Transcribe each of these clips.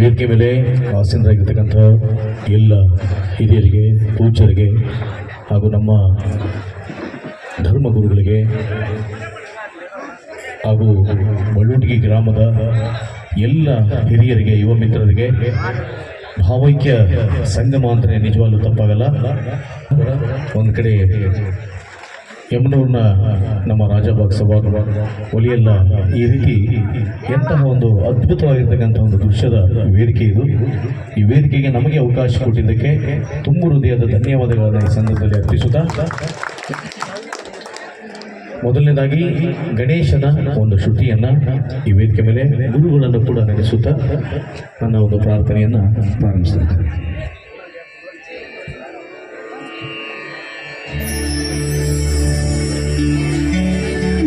ವೇದಿಕೆ ಮೇಲೆ ಆಸೀನರಾಗಿರ್ತಕ್ಕಂಥ ಎಲ್ಲ ಹಿರಿಯರಿಗೆ ಪೂಜರಿಗೆ ಹಾಗೂ ನಮ್ಮ ಧರ್ಮಗುರುಗಳಿಗೆ ಹಾಗೂ ಮಳ್ಳೂಟಿಗಿ ಗ್ರಾಮದ ಎಲ್ಲ ಹಿರಿಯರಿಗೆ, ಯುವ ಮಿತ್ರರಿಗೆ ಭಾವೈಕ್ಯ ಸಂಗಮ ಅಂದರೆ ನಿಜವಾಗ್ಲೂ ತಪ್ಪಾಗಲ್ಲ. ಒಂದು ಕಡೆ ಯಮನೂರಿನ ನಮ್ಮ ರಾಜಭಾಗ್ ಸಭಾಗ ಒಲಿಯಲ್ಲ ಈ ರೀತಿ ಎಂತಹ ಒಂದು ಅದ್ಭುತವಾಗಿರ್ತಕ್ಕಂಥ ಒಂದು ದೃಶ್ಯದ ವೇದಿಕೆ ಇದು. ಈ ವೇದಿಕೆಗೆ ನಮಗೆ ಅವಕಾಶ ಕೊಟ್ಟಿದ್ದಕ್ಕೆ ತುಂಬ ಹೃದಯದ ಧನ್ಯವಾದಗಳನ್ನು ಈ ಸಂದರ್ಭದಲ್ಲಿ ಅರ್ಪಿಸುತ್ತಾ ಮೊದಲನೇದಾಗಿ ಗಣೇಶನ ಒಂದು ಶ್ರುತಿಯನ್ನು ಈ ವೇದಿಕೆ ಮೇಲೆ ಗುರುಗಳನ್ನು ಕೂಡ ನಡೆಸುತ್ತಾ ನನ್ನ ಒಂದು ಪ್ರಾರ್ಥನೆಯನ್ನ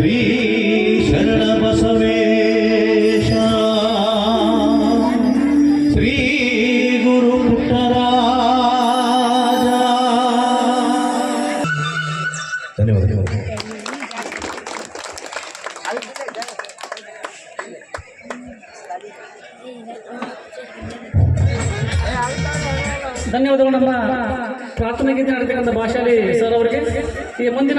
ಶ್ರೀ ಶರಣಬಸವೇಶ ಶ್ರೀ ಗುರು ಪುಟ್ಟರಾಜ. ಧನ್ಯವಾದಗಳು. ಧನ್ಯವಾದಗಳು ನಮ್ಮ ಗೀತೆ ನಡೆತಕ್ಕಂಥ ಭಾಷಾಲಿ ಸರ್ ಅವರಿಗೆ. ಈ ಮುಂದಿನ